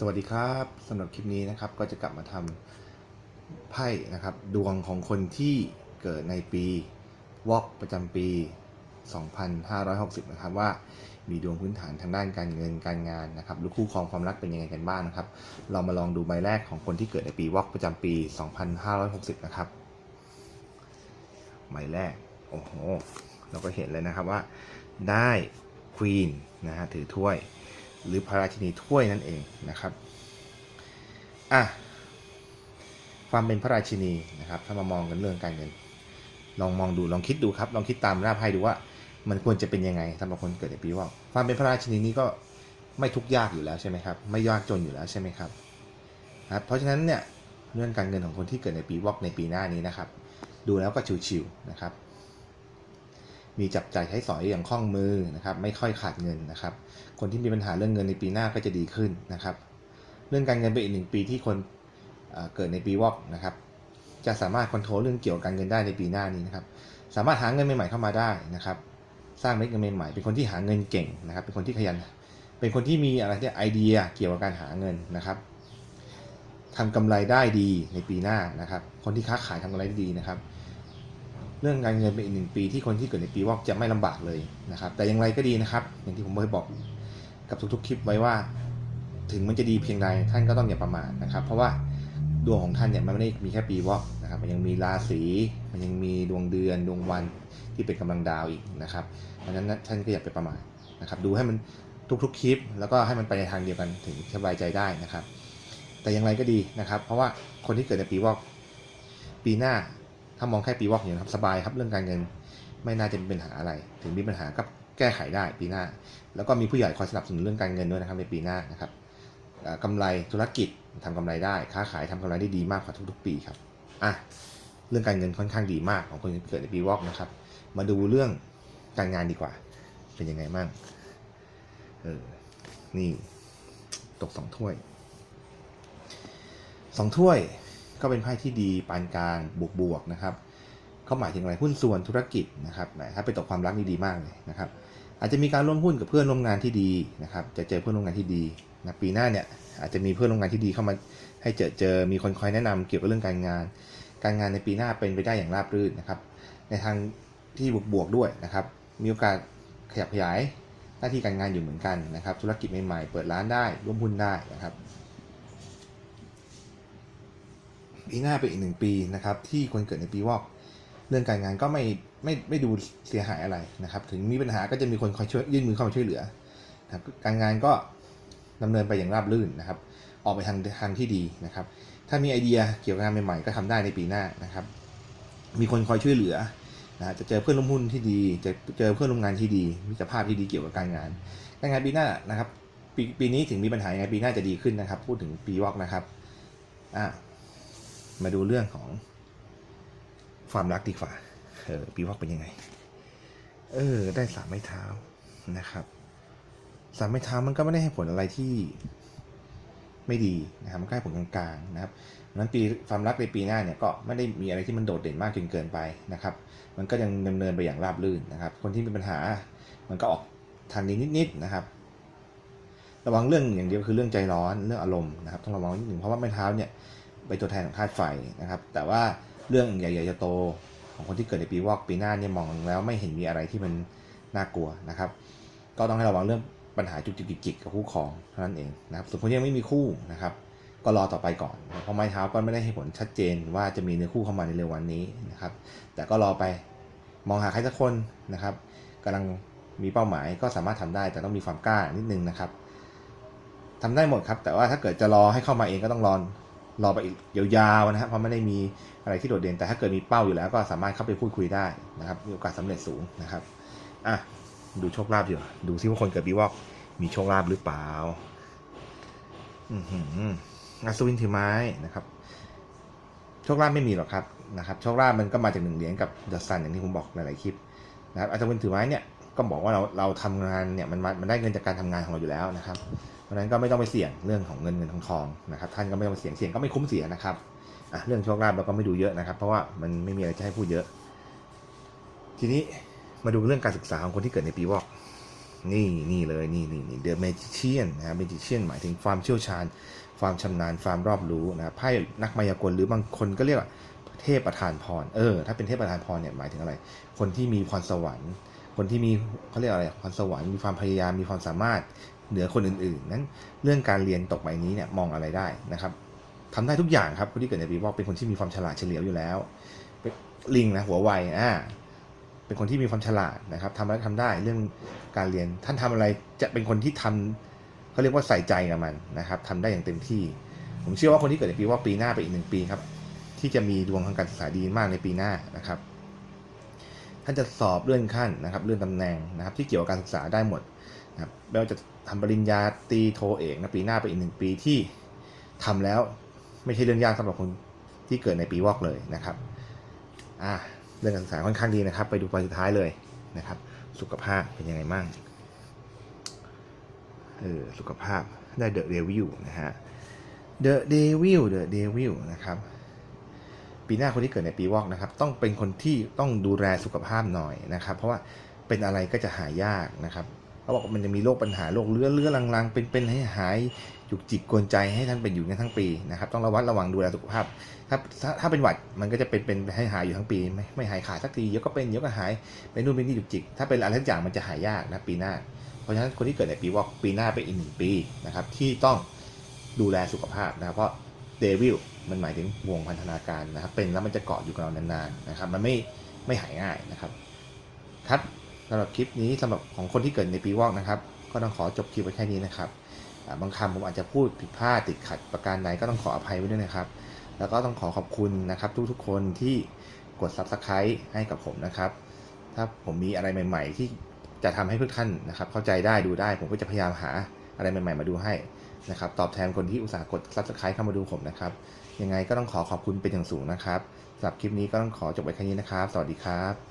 สวัสดีครับสำหรับคลิปนี้นะครับก็จะกลับมาทำไพ่นะครับ ดวงของคนที่เกิดในปีวอกประจำปี 2560 นะครับว่ามีดวงพื้นฐานทางด้านการเงินการงานนะครับหรือคู่ครองความรักเป็นยังไงกันบ้างนะครับ เรามาลองดูใบแรกของคนที่เกิดในปีวอกประจำปี 2560 นะครับใบแรกโอ้โหเราก็เห็นเลยนะครับว่าได้ควีนนะฮะถือถ้วย หรือพระราชินีถ้วยนั่นเองนะครับอะความเป็นพระราชินีนะครับถ้ามามองกันเรื่องการเงินลองมองดูลองคิดดูครับลองคิดตามราไพ่ดูว่า มันควรจะเป็นยังไงสำหรับคนเกิดในปีวอกความเป็นพระราชินีนี้ก็ไม่ทุกข์ยากอยู่แล้วใช่ไหมครับไม่ยากจนอยู่แล้วใช่ไหมครับครับเพราะฉะนั้นเนี่ยเรื่องการเงินของคนที่เกิดในปีวอกในปีหน้านี้นะครับ ดูแล้วก็ชิวๆนะครับ มีจับจ่ายใช้สอยอย่างคล่องมือนะครับ ไม่ค่อยขาดเงินนะครับ คนที่มีปัญหาเรื่องเงินในปีหน้าก็จะดีขึ้นนะครับ เรื่องการเงินเป็นอีกหนึ่งปีที่คนเกิดในปีวอกนะครับ จะสามารถคอนโทรลเรื่องเกี่ยวกับการเงินได้ในปีหน้านี้นะครับ สามารถหาเงินใหม่ๆเข้ามาได้นะครับ สร้างเม็ดเงินใหม่ๆเป็นคนที่หาเงินเก่งนะครับ เป็นคนที่ขยัน เป็นคนที่มีอะไรที่ไอเดียเกี่ยวกับการหาเงินนะครับทำกำไรได้ดีในปีหน้านะครับ คนที่ค้าขายทำกำไรได้ดีนะครับ เรื่องการเงินเป็นอีกหนึ่งปีที่คนที่เกิดในปีวอกจะไม่ลำบากเลยนะครับ แต่อย่างไรก็ดีนะครับ อย่างที่ผมเคยบอกกับทุกๆคลิปไว้ว่า ถึงมันจะดีเพียงใดท่านก็ต้องอย่าประมาทนะครับ เพราะว่าดวงของท่านเนี่ยมันไม่ได้มีแค่ปีวอกนะครับมันยังมีราศีมันยังมีดวงเดือนดวงวันที่เป็นกำลังดาวอีกนะครับเพราะฉะนั้นท่านก็อย่าไปประมาทนะครับดูให้มันทุกๆคลิป แล้วก็ให้มันไปในทางเดียวกันถึงสบายใจได้นะครับ แต่อย่างไรก็ดีนะครับ เพราะว่าคนที่เกิดในปีวอกปีหน้า ถ้ามองแค่ปีวอกอย่างนี้ครับสบายครับเรื่องการเงินไม่น่าจะมีปัญหาอะไร ถึงมีปัญหาก็แก้ไขได้ปีหน้า แล้วก็มีผู้ใหญ่คอยสนับสนุนเรื่องการเงินด้วยนะครับในปีหน้านะครับกำไรธุรกิจทำกำไรได้ ค้าขายทำกำไรได้ดีมากกว่าทุกๆปีครับอะเรื่องการเงินค่อนข้างดีมากของคนเกิดในปีวอกนะครับ มาดูเรื่องการงานดีกว่า เป็นยังไงบ้างเออนี่ตกสองถ้วยสองถ้วย ก็เป็นไพ่ที่ดีปานกลางบวกบวกๆนะครับเขาหมายถึงอะไรหุ้นส่วนธุรกิจนะครับถ้าไปตกความรักนี่ดีมากเลยนะครับอาจจะมีการร่วมหุ้นกับเพื่อนร่วมงานที่ดีนะครับ จะเจอเพื่อนร่วมงานที่ดีนะปีหน้าเนี่ยอาจจะมีเพื่อนร่วมงานที่ดีเข้ามาให้เจอเจอมีคนคอยแนะนำเกี่ยวกับเรื่องการงาน การงานในปีหน้าเป็นไปได้อย่างราบรื่นนะครับ ในทางที่บวกบวกๆด้วยนะครับ มีโอกาสขยับขยายหน้าที่การงานอยู่เหมือนกันนะครับ ธุรกิจใหม่ๆ เปิดร้านได้ร่วมหุ้นได้นะครับ ปีหน้าเป็นอีกหนึ่งปีนะครับ ที่คนเกิดในปีวอกเรื่องการงานก็ไม่ไม่ไม่ดูเสียหายอะไรนะครับ ถึงมีปัญหาก็จะมีคนคอยช่วยยื่นมือเข้ามาช่วยเหลือนะครับการงานก็ดำเนินไปอย่างราบรื่นนะครับ ออกไปทางทางที่ดีนะครับ ถ้ามีไอเดียเกี่ยวกับงานใหม่ๆ ก็ทำได้ในปีหน้านะครับ มีคนคอยช่วยเหลือนะจะเจอเพื่อนร่วมหุ้นที่ดี จะเจอเพื่อนร่วมงานที่ดี มิตรภาพที่ดีเกี่ยวกับการงาน การงานปีหน้านะครับ ปีปีนี้ถึงมีปัญหายังไงปีหน้าจะดีขึ้นนะครับ พูดถึงปีวอกนะครับอะ มาดูเรื่องของความรักดีกว่า เออปีวอกเป็นยังไง เออ ได้สามไม้เท้านะครับ สามไม้เท้ามันก็ไม่ได้ให้ผลอะไรที่ไม่ดีนะครับมันก็ให้ผลกลางๆนะครับดังนั้นปีความรักในปีหน้าเนี่ยก็ไม่ได้มีอะไรที่มันโดดเด่นมากจนเกินไปนะครับ มันก็ยังดำเนินไปอย่างราบรื่นนะครับ คนที่มีปัญหา มันก็ออกทางนี้นิดๆนะครับ ระวังเรื่องอย่างเดียวคือเรื่องใจร้อนเรื่องอารมณ์นะครับต้องระวังนิดหนึ่งเพราะว่าไม้เท้าเนี่ย เป็นตัวแทนของธาตุไฟนะครับ แต่ว่าเรื่องใหญ่ๆจะโตของคนที่เกิดในปีวอกปีหน้าเนี่ยมองแล้วไม่เห็นมีอะไรที่มันน่ากลัวนะครับ ก็ต้องให้ระวังเรื่องปัญหาจุกจิกจิกจิกกับคู่ครองเท่านั้นเองนะครับส่วนคนที่ยังไม่มีคู่นะครับ ก็รอต่อไปก่อน เพราะไม้เท้าก็ไม่ได้ให้ผลชัดเจนว่าจะมีเนื้อคู่เข้ามาในเร็ววันนี้นะครับ แต่ก็รอไปมองหาใครสักคนนะครับกำลังมีเป้าหมายก็สามารถทำได้ แต่ต้องมีความกล้านิดนึงนะครับทำได้หมดครับ แต่ว่าถ้าเกิดจะรอให้เข้ามาเองก็ต้องรอ รอไปอีกยาวๆนะครับเพราะไม่ได้มีอะไรที่โดดเด่นแต่ถ้าเกิดมีเป้าอยู่แล้วก็สามารถเข้าไปพูดคุยได้นะครับมีโอกาสสำเร็จสูงนะครับอะดูโชคลาภอยู่ดูซิว่าคนเกิดปีวอกมีโชคลาภหรือเปล่าอือหืออัศวินถือไม้นะครับ โชคลาภไม่มีหรอกครับนะครับ โชคลาภมันก็มาจากหนึ่งเหรียญกับเดอะซันอย่างที่ผมบอกหลายๆคลิปนะครับอัศวินถือไม้เนี่ย ก็บอกว่าเราเราทำงานเนี่ยมันมันได้เงินจากการทำงานของเราอยู่แล้วนะครับ เพราะฉะนั้นก็ไม่ต้องไปเสี่ยงเรื่องของเงินเงินทองทองนะครับท่านก็ไม่ต้องไปเสี่ยงเสี่ยงก็ไม่คุ้มเสียนะครับอะเรื่องโชคลาภเราก็ไม่ดูเยอะนะครับ เพราะว่ามันไม่มีอะไรจะให้พูดเยอะ ทีนี้มาดูเรื่องการศึกษาของคนที่เกิดในปีวอกนี่นี่เลยนี่นี่นี่ The Magician นะครับ Magician หมายถึงความเชี่ยวชาญ ความชำนาญความรอบรู้นะครับไพ่นักมายากลหรือบางคนก็เรียกว่าเทพประทานพรเออถ้าเป็นเทพประทานพรเนี่ยหมายถึงอะไร คนที่มีพรสวรรค์ คนที่มีเขาเรียกอะไรพรสวรรค์มีความพยายามมีความสามารถเหนือคนอื่นๆ นั้นเรื่องการเรียนตกใบนี้เนี่ยมองอะไรได้นะครับทำได้ทุกอย่างครับคนที่เกิดในปีวอกเป็นคนที่มีความฉลาดเฉลียวอยู่แล้วลิงนะหัวไวอ่าเป็นคนที่มีความฉลาดนะครับทำอะไรทำได้เรื่องการเรียนท่านทำอะไรจะเป็นคนที่ทำเขาเรียกว่าใส่ใจกับมันนะครับทำได้อย่างเต็มที่ ผมเชื่อว่าคนที่เกิดในปีว่าปีหน้าไปอีกหนึ่งปีครับที่จะมีดวงทางการศึกษาดีมากในปีหน้านะครับ ท่านจะสอบเลื่อนขั้นนะครับเลื่อนตำแหน่งนะครับ ที่เกี่ยวกับการศึกษาได้หมดนะครับไม่ว่าจะทำปริญญาตรีโทเอกนะปีหน้าไปอีกหนึ่งปีที่ทำแล้วไม่ใช่เรื่องยากสำหรับคนที่เกิดในปีวอกเลยนะครับอ่าเรื่องการศึกษาค่อนข้างดีนะครับ ไปดูไปสุดท้ายเลยนะครับ สุขภาพเป็นยังไงมั่งเออสุขภาพได้เดอะเดวิลนะฮะเดอะเดวิลเดอะเดวิลนะครับ ปีหน้าคนที่เกิดในปีวอกนะครับ ต้องเป็นคนที่ต้องดูแลสุขภาพหน่อยนะครับ เพราะว่าเป็นอะไรก็จะหายากนะครับเขาบอกมันจะมีโรคปัญหาโรคเลื้อเลื้อลังๆ เป็นๆให้หายจุกจิกกวนใจให้ท่านเป็นอยู่ในทั้งปีนะครับต้องระวัดระวังดูแลสุขภาพ ถ้าถ้าเป็นหวัดมันก็จะเป็นเป็นให้หายอยู่ทั้งปีไม่ไม่หายขาดสักทีเดี๋ยวก็เป็นเดี๋ยวก็หายเป็นนู่นเป็นนี่จุกจิก ถ้าเป็นอะไรทุกอย่างมันจะหายยากนะปีหน้า เพราะฉะนั้นคนที่เกิดในปีวอกปีหน้าเป็นอีกหนึ่งปีนะครับที่ต้องดูแลสุขภาพนะครับเพราะ เดวิลมันหมายถึงวงพันธนาการนะครับ เป็นแล้วมันจะเกาะอยู่กับเรานานๆนะครับ มันไม่ไม่หายง่ายนะครับครับสำหรับคลิปนี้สำหรับของคนที่เกิดในปีวอกนะครับ ก็ต้องขอจบคลิปไว้แค่นี้นะครับบางคำผมอาจจะพูดผิดพลาดติดขัดประการใดก็ต้องขออภัยไว้ด้วยนะครับ แล้วก็ต้องขอขอบคุณนะครับ ทุกๆคนที่กด Subscribe ให้กับผมนะครับ ถ้าผมมีอะไรใหม่ ๆ ที่จะทำให้ทุกท่านนะครับ เข้าใจได้ดูได้ผมก็จะพยายามหา อะไรใหม่ๆมาดูให้นะครับตอบแทนคนที่อุตส่าห์กด Subscribe เข้ามาดูผมนะครับ ยังไงก็ต้องขอขอบคุณเป็นอย่างสูงนะครับสำหรับคลิปนี้ก็ต้องขอจบไว้แค่นี้นะครับ สวัสดีครับ